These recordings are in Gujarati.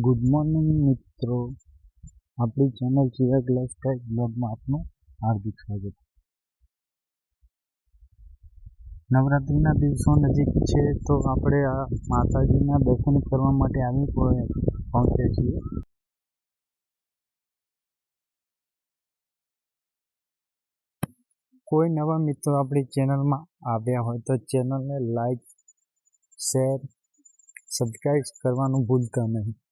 ગુડ મોર્નિંગ મિત્રો. આપણી ચેનલ ચિરાગ લાઈફસ્ટાઈલ બ્લોગમાં આપનું હાર્દિક સ્વાગત. નવરાત્રિના દિવસો નજીક છે તો આપણે આ માતાજીના દર્શન કરવા માટે આવી પહોં- પહોંચ્યા છીએ. કોઈ નવા મિત્રો આપણી ચેનલમાં આવ્યા હોય તો ચેનલને લાઈક શેર સબસ્ક્રાઈબ કરવાનું ભૂલતા નહીં.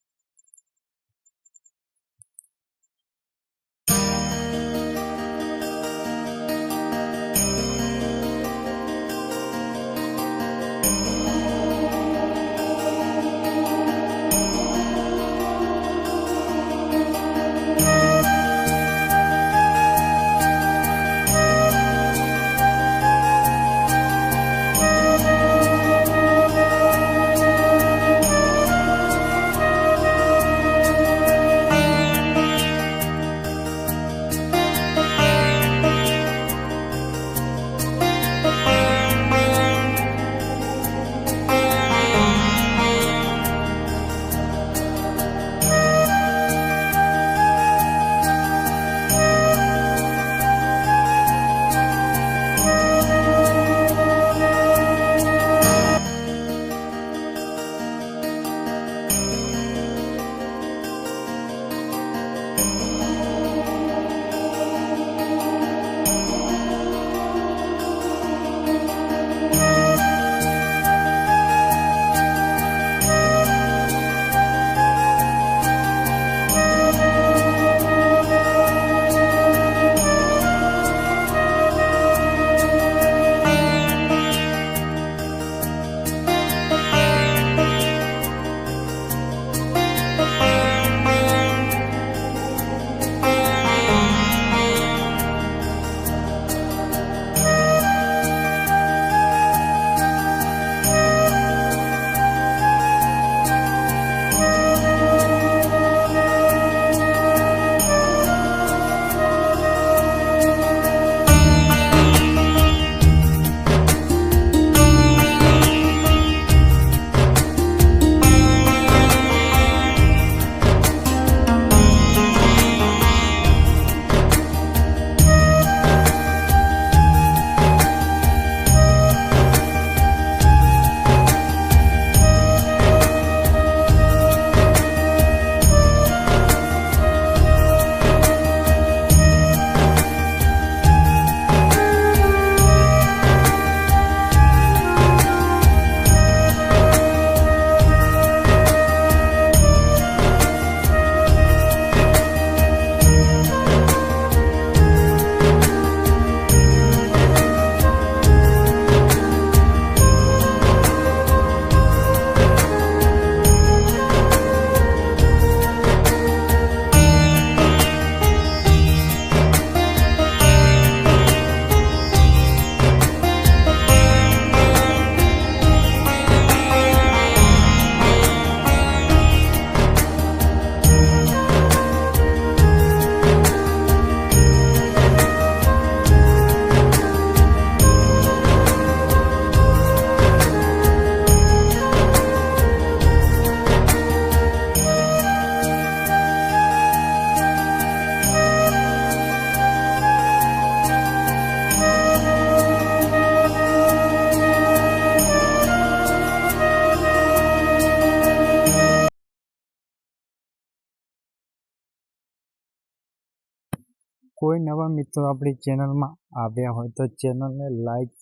કોઈ નવા મિત્રો આપણી ચેનલમાં આવ્યા હોય તો ચેનલને લાઈક,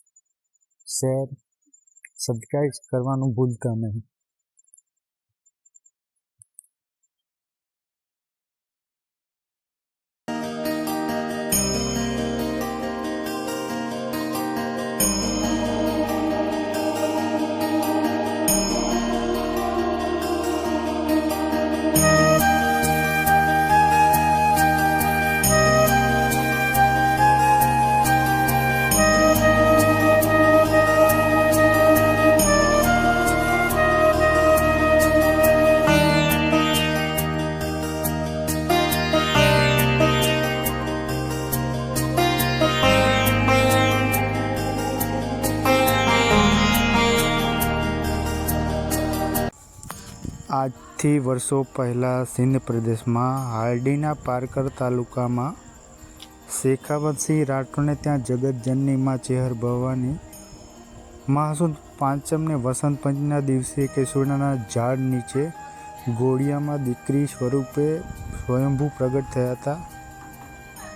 શેર, સબસ્ક્રાઈબ કરવાનું ભૂલતા નહીં. આજથી વર્ષો પહેલાં સિંધ પ્રદેશમાં હાલડીના પારકર તાલુકામાં શેખાવતસિંહ રાઠોડને ત્યાં જગતજનની માં ચેહર ભવાની મહાસુદ પાંચમને વસંત પંચમીના દિવસે કેસુડાના ઝાડ નીચે ગોળિયામાં દીકરી સ્વરૂપે સ્વયંભૂ પ્રગટ થયા હતા.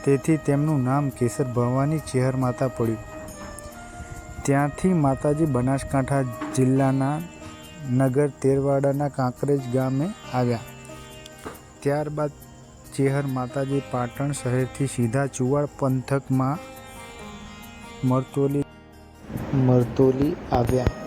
તેથી તેમનું નામ કેસર ભવાની ચેહર માતા પડ્યું. ત્યાંથી માતાજી બનાસકાંઠા જિલ્લાના નગર તેરવાડાના કાંકરેજ ગામે આવ્યા. ત્યારબાદ ચેહર માતાજી પાટણ શહેરથી સીધા ચુવાડ પંથકમાં મરતોલી મરતોલી આવ્યા.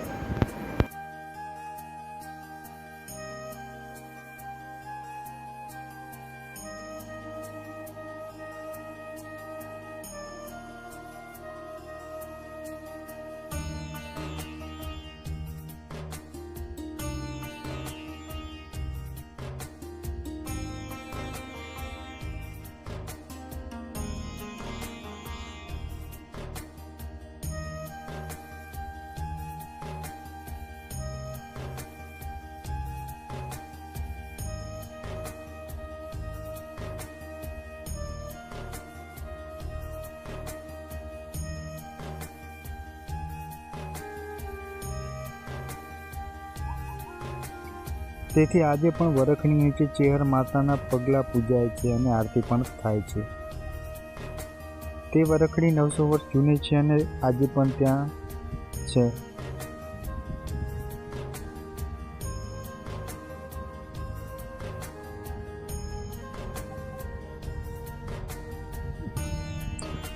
તેથી આજે પણ વરખની નીચે ચેહર માતાના પગલાં પૂજાય છે અને આરતી પણ થાય છે. તે વરખડી નવસો વર્ષ જૂની છે અને આજે પણ ત્યાં છે.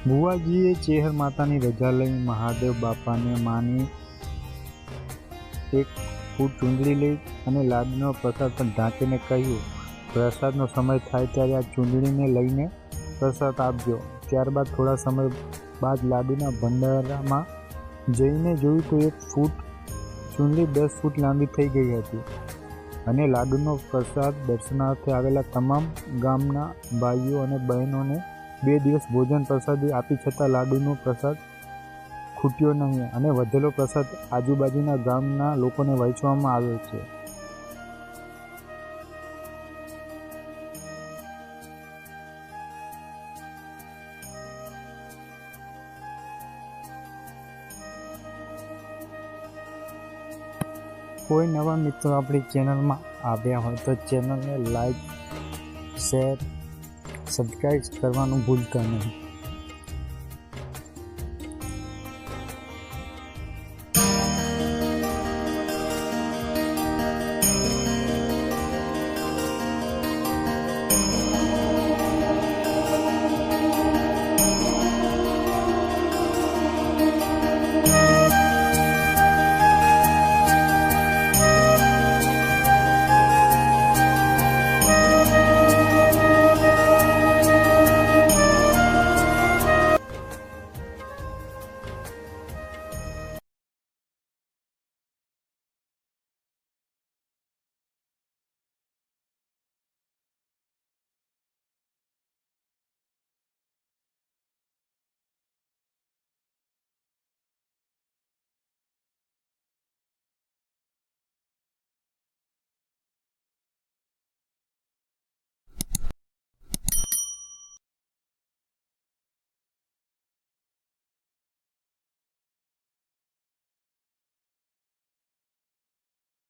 ભુવાજીએ ચેહર માતાની રજા લઈ મહાદેવ બાપાને માની એક ફૂટ ચૂંદડી લઈ અને લાડુનો પ્રસાદ પણ ઢાંકીને કહ્યું, પ્રસાદનો સમય થાય ત્યારે આ ચૂંદડીને લઈને પ્રસાદ આપજો. ત્યારબાદ થોડા સમય બાદ લાડુના ભંડારામાં જઈને જોયું તો એક ફૂટ, ચૂંદડી દસ ફૂટ લાંબી થઈ ગઈ હતી અને લાડુનો પ્રસાદ દર્શનાર્થે આવેલા તમામ ગામના ભાઈઓ અને બહેનોને બે દિવસ ભોજન પ્રસાદી આપી છતાં લાડુનો પ્રસાદ ખૂટ્યો નહીં અને વધેલો પ્રસાદ આજુબાજુના ગામના લોકોને વહેંચવામાં આવ્યો છે. કોઈ નવા મિત્રો આપણી ચેનલમાં આવ્યા હોય તો ચેનલને લાઈક, શેર સબસ્ક્રાઈબ કરવાનું ભૂલતા નહીં.